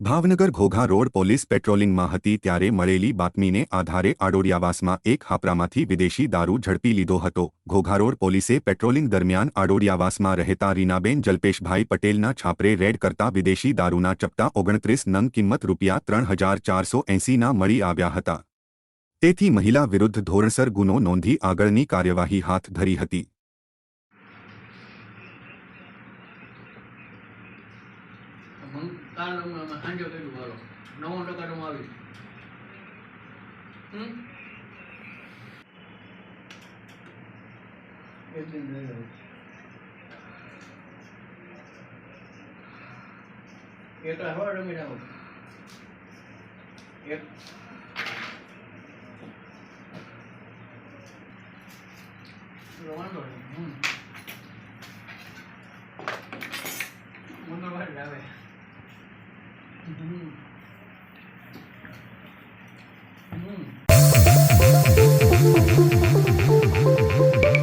Bhavnagar Ghogha road police પેટ્રોલિંગમાં હતી ત્યારે મળેલી બાતમીને આધારે આડોડિયાવાસમાં એક હાપરામાંથી વિદેશી દારૂ ઝડપી લીધો હતો. ઘોઘા રોડ પોલીસે પેટ્રોલિંગ દરમિયાન આડોડિયાવાસમાં રહેતા રીનાબેન જલ્પેશભાઈ પટેલના છાપરે રેડ કરતા વિદેશી દારૂના ચપટા ઓગણત્રીસ નંગ કિંમત રૂપિયા ત્રણ હજાર ચારસો એંસીના મળી આવ્યા હતા. તેથી મહિલા વિરુદ્ધ ધોરણસર ગુનો નોંધી આગળની કાર્યવાહી હાથ ધરી હતી. કાલ સાંજે કર્યું મારો નવો ટકાનું આવી ગયો. એક રમી નાખો એક. વાંધો નહીં. to do